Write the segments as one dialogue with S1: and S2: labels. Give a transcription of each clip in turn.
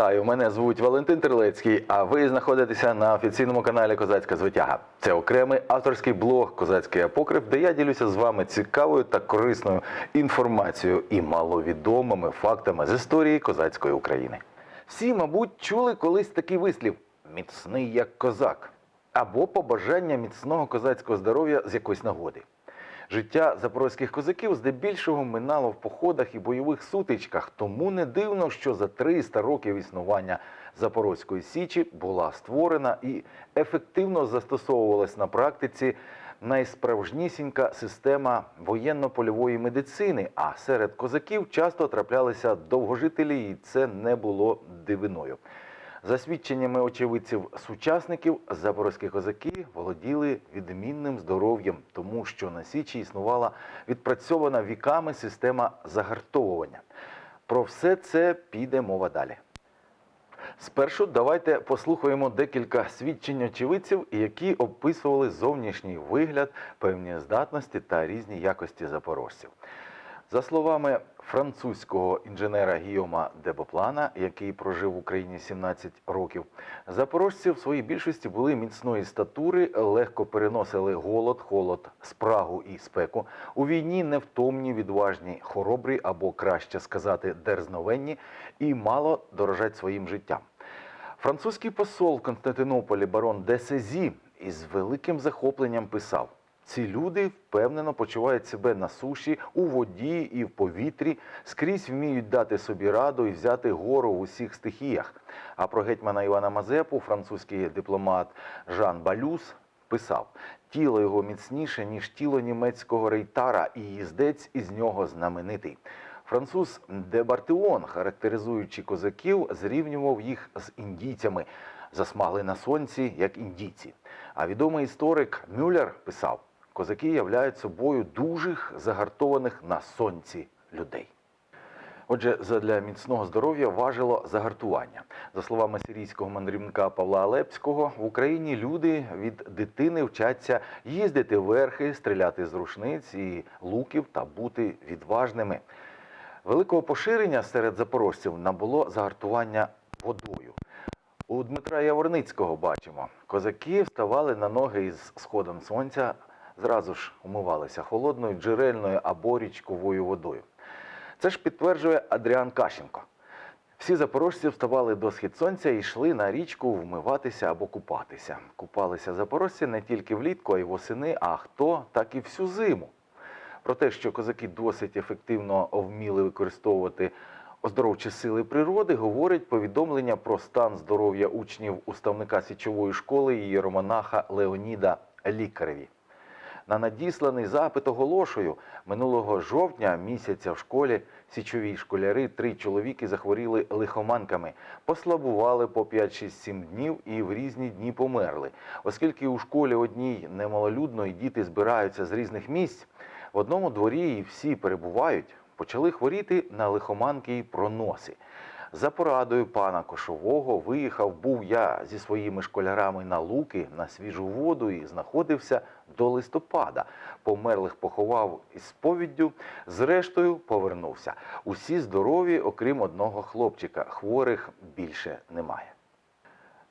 S1: Вітаю! Мене звуть Валентин Терлецький, а ви знаходитеся на офіційному каналі Козацька Звитяга. Це окремий авторський блог Козацький апокриф, де я ділюся з вами цікавою та корисною інформацією і маловідомими фактами з історії козацької України. Всі, мабуть, чули колись такий вислів міцний як козак або побажання міцного козацького здоров'я з якоїсь нагоди. Життя запорозьких козаків здебільшого минало в походах і бойових сутичках, тому не дивно, що за 300 років існування Запорозької Січі була створена і ефективно застосовувалась на практиці найсправжнісінька система воєнно-польової медицини. А серед козаків часто траплялися довгожителі, і це не було дивиною. За свідченнями очевидців-сучасників, запорозькі козаки володіли відмінним здоров'ям, тому що на Січі існувала відпрацьована віками система загартовування. Про все це піде мова далі. Спершу давайте послухаємо декілька свідчень очевидців, які описували зовнішній вигляд, певні здатності та різні якості запорожців. За словами французького інженера Гіома Дебоплана, який прожив в Україні 17 років, запорожці в своїй більшості були міцної статури, легко переносили голод, холод, спрагу і спеку. У війні невтомні, відважні, хоробрі або краще сказати, дерзновенні і мало дорожать своїм життям. Французький посол в Константинополі барон де Сезі із великим захопленням писав: ці люди впевнено почувають себе на суші, у воді і в повітрі, скрізь вміють дати собі раду і взяти гору в усіх стихіях. А про гетьмана Івана Мазепу французький дипломат Жан Балюс писав: тіло його міцніше, ніж тіло німецького рейтара, і їздець із нього знаменитий. Француз Дебартеон, характеризуючи козаків, зрівнював їх з індійцями, засмагли на сонці, як індійці. А відомий історик Мюллер писав: козаки являють собою дужих, загартованих на сонці людей. Отже, задля міцного здоров'я важило загартування. За словами сирійського мандрівника Павла Алепського, в Україні люди від дитини вчаться їздити верхи, стріляти з рушниць і луків та бути відважними. Великого поширення серед запорожців набуло загартування водою. У Дмитра Яворницького бачимо, козаки вставали на ноги із сходом сонця, зразу ж умивалися холодною джерельною або річковою водою. Це ж підтверджує Адріан Кащенко. Всі запорожці вставали до схід сонця і йшли на річку вмиватися або купатися. Купалися запорожці не тільки влітку, а й восени, а хто так і всю зиму. Про те, що козаки досить ефективно вміли використовувати оздоровчі сили природи, говорить повідомлення про стан здоров'я учнів уставника січової школи єромонаха Леоніда Лікареві. На надісланий запит оголошую минулого жовтня місяця в школі січові школяри три чоловіки захворіли лихоманками, послабували по 5-6-7 днів і в різні дні померли. Оскільки у школі одній немалолюдно і діти збираються з різних місць, в одному дворі і всі перебувають, почали хворіти на лихоманки і проноси. За порадою пана Кошового виїхав був я зі своїми школярами на луки на свіжу воду і знаходився до листопада. Померлих поховав із сповіддю, зрештою повернувся. Усі здорові, окрім одного хлопчика. Хворих більше немає.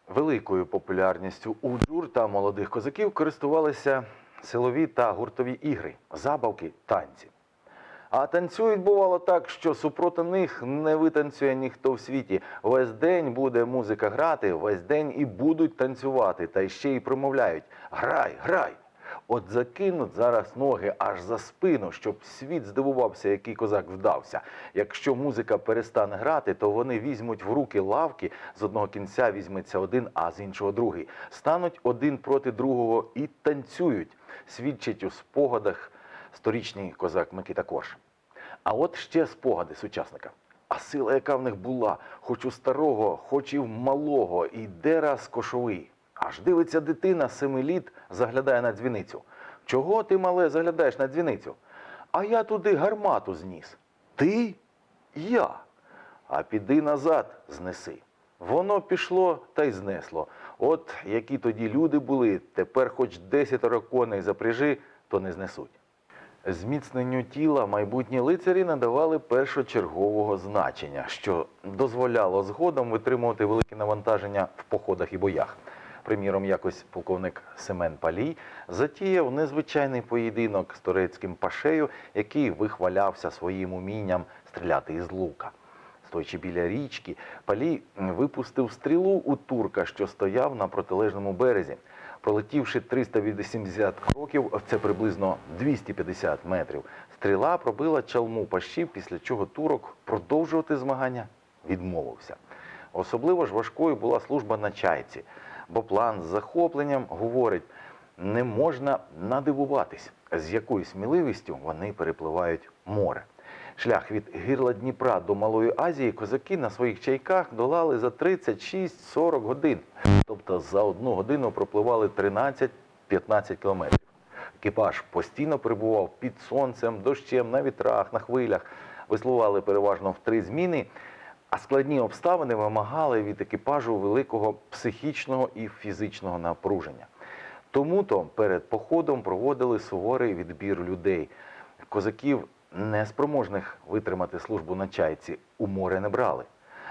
S1: Великою популярністю у джур та молодих козаків користувалися силові та гуртові ігри, забавки, танці. А танцюють бувало так, що супроти них не витанцює ніхто в світі. Весь день буде музика грати, весь день і будуть танцювати, та ще й промовляють: Грай, грай! От закинуть зараз ноги аж за спину, щоб світ здивувався, який козак вдався. Якщо музика перестане грати, то вони візьмуть в руки лавки, з одного кінця візьметься один, а з іншого другий. Стануть один проти другого і танцюють. Свідчить у спогадах сторічний козак Микита Кош. А от ще спогади сучасника. А сила, яка в них була, хоч у старого, хоч і в малого, іде раз кошовий. Аж дивиться дитина семи літ, заглядає на дзвіницю. Чого ти, мале, заглядаєш на дзвіницю? А я туди гармату зніс. Ти? Я. А піди назад, знеси. Воно пішло та й знесло. От які тоді люди були, тепер хоч десятеро коней запряжи, то не знесуть. Зміцненню тіла майбутні лицарі надавали першочергового значення, що дозволяло згодом витримувати великі навантаження в походах і боях. Приміром, якось полковник Семен Палій затіяв незвичайний поєдинок з турецьким пашею, який вихвалявся своїм умінням стріляти із лука. Стоячи біля річки, Палій випустив стрілу у турка, що стояв на протилежному березі. Пролетівши 380 кроків, це приблизно 250 метрів, стріла пробила чалму пащів, після чого турок продовжувати змагання відмовився. Особливо ж важкою була служба на чайці, бо план з захопленням говорить, не можна надивуватись, з якою сміливістю вони перепливають море. Шлях від гирла Дніпра до Малої Азії козаки на своїх чайках долали за 36-40 годин. Тобто за одну годину пропливали 13-15 кілометрів. Екіпаж постійно перебував під сонцем, дощем, на вітрах, на хвилях. Веслували переважно в три зміни, а складні обставини вимагали від екіпажу великого психічного і фізичного напруження. Тому то перед походом проводили суворий відбір людей. Козаків, неспроможних витримати службу на чайці, у море не брали.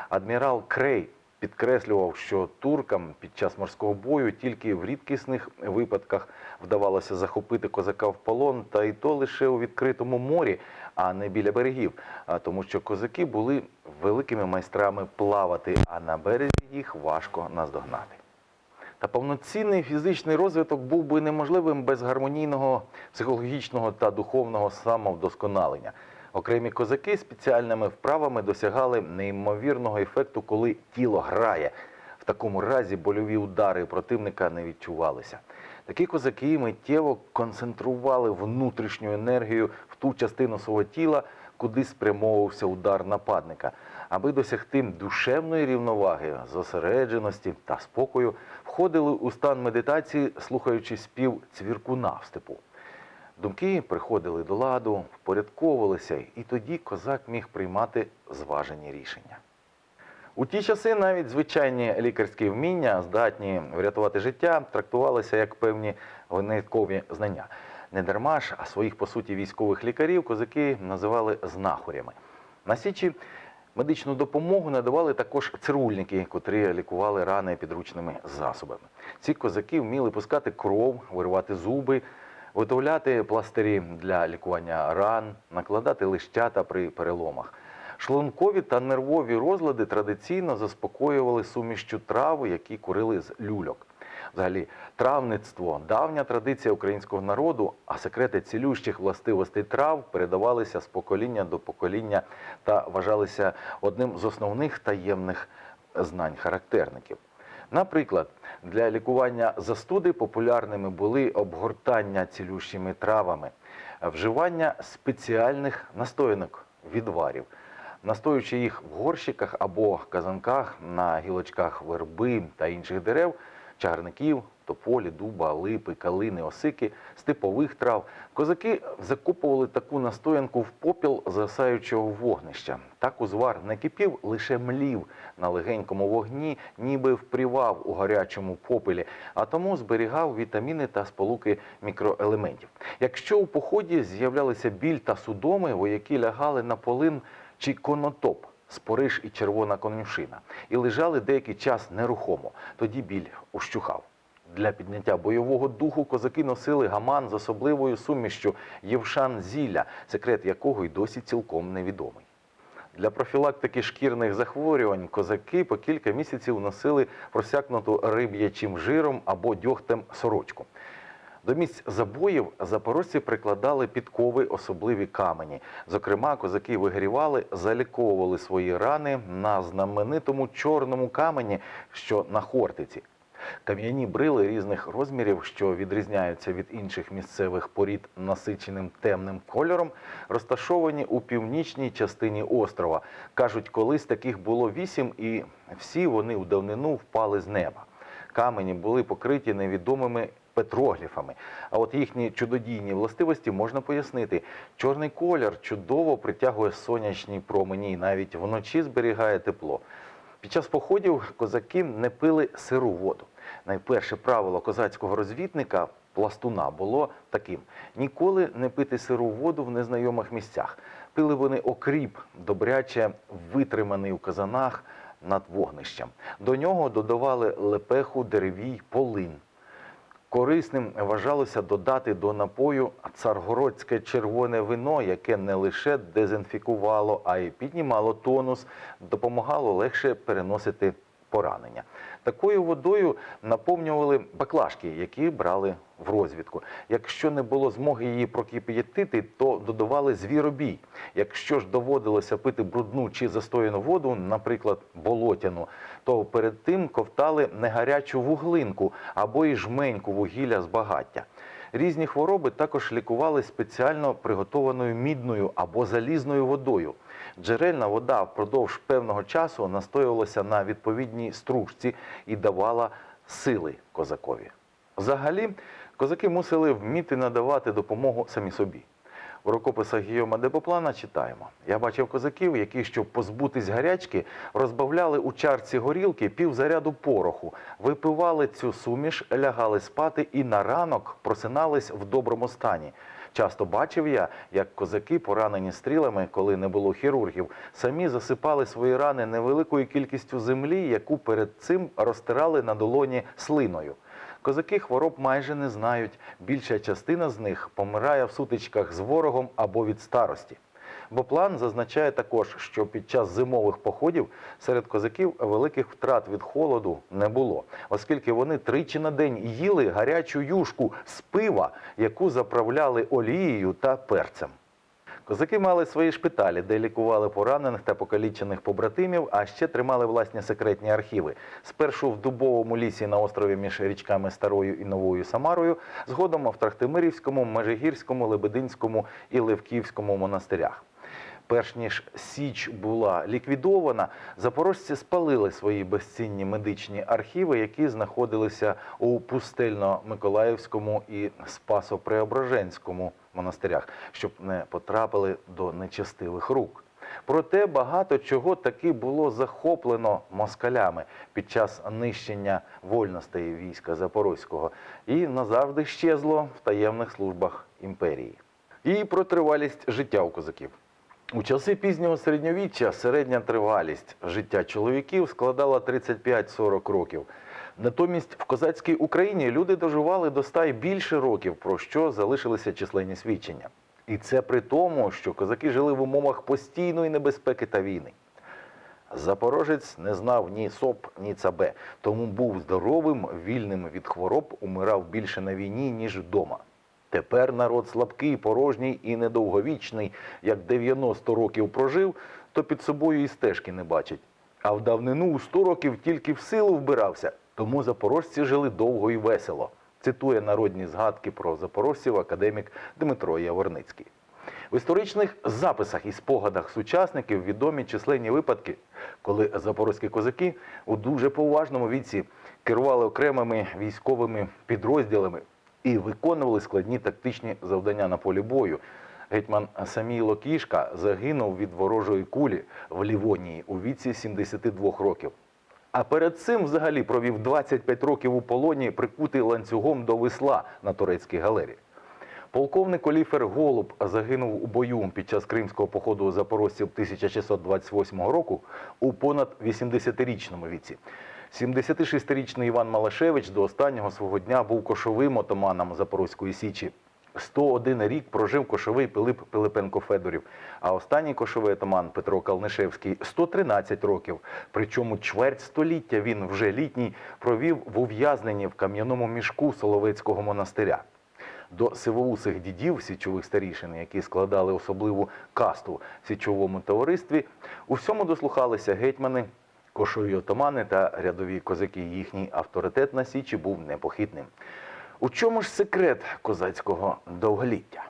S1: Адмірал Крей підкреслював, що туркам під час морського бою тільки в рідкісних випадках вдавалося захопити козака в полон, та й то лише у відкритому морі, а не біля берегів, тому що козаки були великими майстрами плавати, а на березі їх важко наздогнати. Та повноцінний фізичний розвиток був би неможливим без гармонійного психологічного та духовного самовдосконалення. Окремі козаки спеціальними вправами досягали неймовірного ефекту, коли тіло грає. В такому разі больові удари противника не відчувалися. Такі козаки миттєво концентрували внутрішню енергію в ту частину свого тіла, куди спрямовувався удар нападника. Аби досягти душевної рівноваги, зосередженості та спокою, входили у стан медитації, слухаючи спів цвіркуна в степу. Думки приходили до ладу, впорядковувалися, і тоді козак міг приймати зважені рішення. У ті часи навіть звичайні лікарські вміння, здатні врятувати життя, трактувалися як певні виняткові знання. Не дарма ж, а своїх по суті військових лікарів козаки називали знахарями. На січі медичну допомогу надавали також цирульники, котрі лікували рани підручними засобами. Ці козаки вміли пускати кров, виривати зуби, виготовляти пластирі для лікування ран, накладати лищата при переломах. Шлункові та нервові розлади традиційно заспокоювали сумішчю трав, які курили з люльок. Взагалі, травництво давня традиція українського народу, а секрети цілющих властивостей трав передавалися з покоління до покоління та вважалися одним з основних таємних знань характерників. Наприклад, для лікування застуди популярними були обгортання цілющими травами, вживання спеціальних настоянок відварів, настоюючи їх в горщиках або казанках на гілочках верби та інших дерев, чагарників, тополі, дуба, липи, калини, осики, степових трав. Козаки закопували таку настоянку в попіл засаючого вогнища. Так узвар не кипів, лише млів на легенькому вогні, ніби впрівав у гарячому попелі, а тому зберігав вітаміни та сполуки мікроелементів. Якщо у поході з'являлися біль та судоми, вояки лягали на полин чи конотоп. Спориш і червона конюшина, і лежали деякий час нерухомо. Тоді біль ущухав. Для підняття бойового духу козаки носили гаман з особливою сумішчю євшан зілля, секрет якого й досі цілком невідомий. Для профілактики шкірних захворювань козаки по кілька місяців носили просякнуту риб'ячим жиром або дьогтем сорочку. До місць забоїв запорожці прикладали підкови особливі камені. Зокрема, козаки вигрівали, заліковували свої рани на знаменитому чорному камені, що на Хортиці. Кам'яні брили різних розмірів, що відрізняються від інших місцевих порід насиченим темним кольором, розташовані у північній частині острова. Кажуть, колись таких було вісім, і всі вони у давнину впали з неба. Камені були покриті невідомими петрогліфами. А от їхні чудодійні властивості можна пояснити. Чорний колір чудово притягує сонячні промені і навіть вночі зберігає тепло. Під час походів козаки не пили сиру воду. Найперше правило козацького розвідника пластуна було таким: ніколи не пити сиру воду в незнайомих місцях. Пили вони окріп, добряче витриманий у казанах над вогнищем. До нього додавали лепеху, деревій, полин. Корисним вважалося додати до напою царгородське червоне вино, яке не лише дезінфікувало, а й піднімало тонус, допомагало легше переносити поранення. Такою водою наповнювали баклажки, які брали в розвідку. Якщо не було змоги її прокип'ятити, то додавали звіробій. Якщо ж доводилося пити брудну чи застояну воду, наприклад, болотяну, то перед тим ковтали негарячу вуглинку або і жменьку вугілля з багаття. Різні хвороби також лікували спеціально приготованою мідною або залізною водою. Джерельна вода впродовж певного часу настоювалася на відповідній стружці і давала сили козакові. Взагалі, козаки мусили вміти надавати допомогу самі собі. У рукописах Гійома Депоплана читаємо: Я бачив козаків, які, щоб позбутись гарячки, розбавляли у чарці горілки півзаряду пороху, випивали цю суміш, лягали спати і на ранок просинались в доброму стані. Часто бачив я, як козаки, поранені стрілами, коли не було хірургів, самі засипали свої рани невеликою кількістю землі, яку перед цим розтирали на долоні слиною. Козаки хвороб майже не знають. Більша частина з них помирає в сутичках з ворогом або від старості. Бо план зазначає також, що під час зимових походів серед козаків великих втрат від холоду не було, оскільки вони тричі на день їли гарячу юшку з пива, яку заправляли олією та перцем. Козаки мали свої шпиталі, де лікували поранених та покалічених побратимів, а ще тримали власні секретні архіви. Спершу в дубовому лісі на острові між річками Старою і Новою Самарою, згодом в Трахтимирівському, Межигірському, Лебединському і Левківському монастирях. Перш ніж Січ була ліквідована, запорожці спалили свої безцінні медичні архіви, які знаходилися у Пустельно-Миколаївському і Спасо-Преображенському монастирях, щоб не потрапили до нечестивих рук. Проте багато чого таки було захоплено москалями під час нищення вольностей війська Запорозького і назавжди щезло в таємних службах імперії. І про тривалість життя у козаків. У часи пізнього середньовіччя середня тривалість життя чоловіків складала 35-40 років. Натомість в козацькій Україні люди доживали до ста й більше років, про що залишилися численні свідчення. І це при тому, що козаки жили в умовах постійної небезпеки та війни. Запорожець не знав ні СОП, ні ЦАБ, тому був здоровим, вільним від хвороб, умирав більше на війні, ніж вдома. Тепер народ слабкий, порожній і недовговічний, як 90 років прожив, то під собою і стежки не бачить. А в давнину у 100 років тільки в силу вбирався, тому запорожці жили довго і весело. Цитує народні згадки про запорожців академік Дмитро Яворницький. В історичних записах і спогадах сучасників відомі численні випадки, коли запорозькі козаки у дуже поважному віці керували окремими військовими підрозділами і виконували складні тактичні завдання на полі бою. Гетьман Самійло Кішка загинув від ворожої кулі в Лівонії у віці 72 років. А перед цим взагалі провів 25 років у полоні, прикутий ланцюгом до весла на турецькій галері. Полковник Оліфер Голуб загинув у бою під час кримського походу запорожців 1628 року у понад 80-річному віці. 76-річний Іван Малашевич до останнього свого дня був кошовим отаманом Запорозької Січі. 101 рік прожив кошовий Пилип Пилипенко Федорів, а останній кошовий атаман Петро Калнишевський 113 років. Причому чверть століття він вже літній провів в ув'язненні в кам'яному мішку Соловецького монастиря. До сивоусих дідів січових старішин, які складали особливу касту в січовому товаристві, у всьому дослухалися гетьмани, кошові отамани та рядові козаки. Їхній авторитет на січі був непохитним. У чому ж секрет козацького довголіття?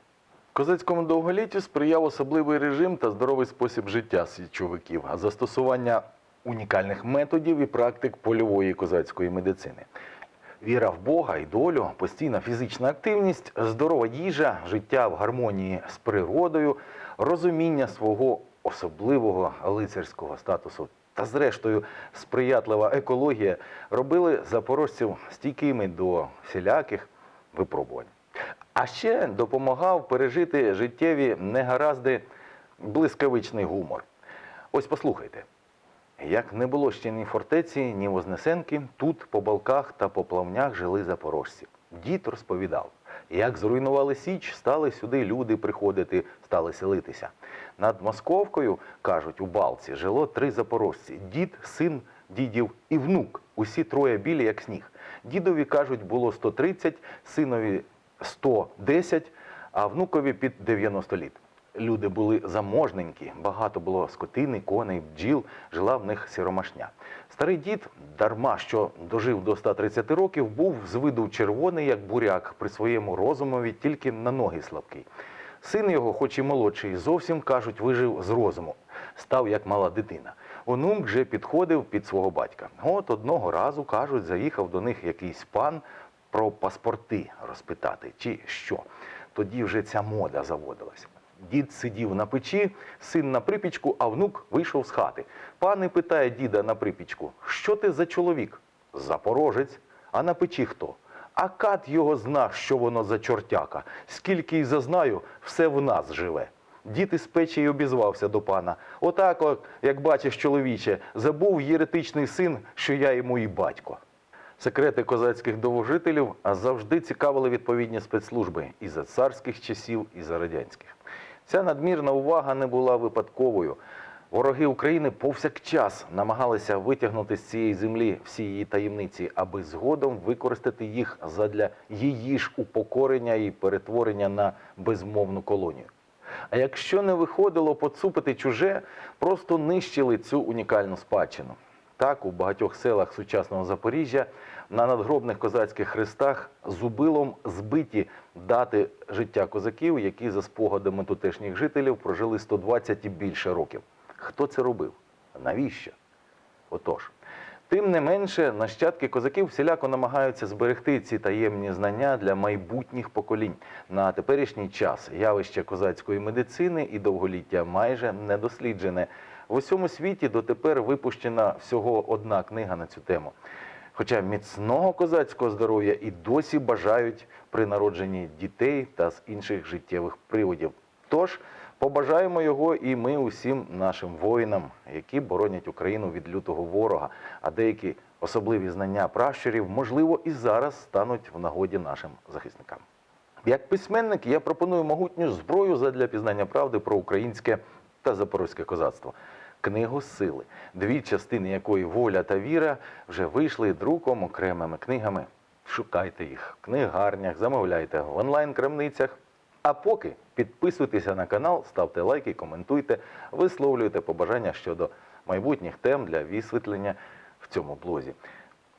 S1: Козацькому довголіттю сприяв особливий режим та здоровий спосіб життя січовиків, а застосування унікальних методів і практик польової козацької медицини. Віра в Бога і долю, постійна фізична активність, здорова їжа, життя в гармонії з природою, розуміння свого особливого лицарського статусу та зрештою сприятлива екологія робили запорожців стійкими до всіляких випробувань. А ще допомагав пережити життєві негаразди блискавичний гумор. Ось послухайте. Як не було ще ні фортеці, ні Вознесенки, тут по балках та по плавнях жили запорожці. Дід розповідав, як зруйнували Січ, стали сюди люди приходити, стали селитися. Над Московкою, кажуть, у балці жило три запорожці: дід, син дідів і внук. Усі троє білі, як сніг. Дідові кажуть, було 130, синові 110, а внукові під 90 літ. Люди були заможненькі, багато було скотини, коней, бджіл, жила в них сіромашня. Старий дід, дарма що дожив до 130 років, був з виду червоний, як буряк, при своєму розумові тільки на ноги слабкий. Син його, хоч і молодший, зовсім кажуть, вижив з розуму, став як мала дитина. Онук же підходив під свого батька. От одного разу кажуть, заїхав до них якийсь пан про паспорти розпитати, чи що. Тоді вже ця мода заводилась. Дід сидів на печі, син на припічку, а внук вийшов з хати. Пан і питає діда на припічку: що ти за чоловік? Запорожець. А на печі хто? А кат його зна, що воно за чортяка. Скільки й зазнаю, все в нас живе. Дід із печі й обізвався до пана. Отак, як бачиш, чоловіче, забув єретичний син, що я йому і батько. Секрети козацьких довожителів завжди цікавили відповідні спецслужби і за царських часів, і за радянських. Ця надмірна увага не була випадковою. Вороги України повсякчас намагалися витягнути з цієї землі всі її таємниці, аби згодом використати їх задля її ж упокорення і перетворення на безмовну колонію. А якщо не виходило поцупити чуже, просто нищили цю унікальну спадщину. Так, у багатьох селах сучасного Запоріжжя на надгробних козацьких хрестах зубилом збиті дати життя козаків, які за спогадами тутешніх жителів прожили 120 і більше років. Хто це робив? Навіщо? Отож, тим не менше, нащадки козаків всіляко намагаються зберегти ці таємні знання для майбутніх поколінь. На теперішній час явище козацької медицини і довголіття майже не досліджене. В усьому світі дотепер випущена всього одна книга на цю тему. Хоча міцного козацького здоров'я і досі бажають при народженні дітей та з інших життєвих приводів. Тож побажаємо його і ми усім нашим воїнам, які боронять Україну від лютого ворога, а деякі особливі знання пращурів, можливо, і зараз стануть в нагоді нашим захисникам. Як письменник я пропоную могутню зброю задля пізнання правди про українське та запорозьке козацтво. Книгу сили, дві частини якої воля та віра вже вийшли друком окремими книгами. Шукайте їх в книгарнях, замовляйте в онлайн-крамницях. А поки підписуйтеся на канал, ставте лайки, коментуйте, висловлюйте побажання щодо майбутніх тем для висвітлення в цьому блозі.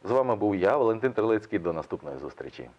S1: З вами був я, Валентин Терлецький. До наступної зустрічі.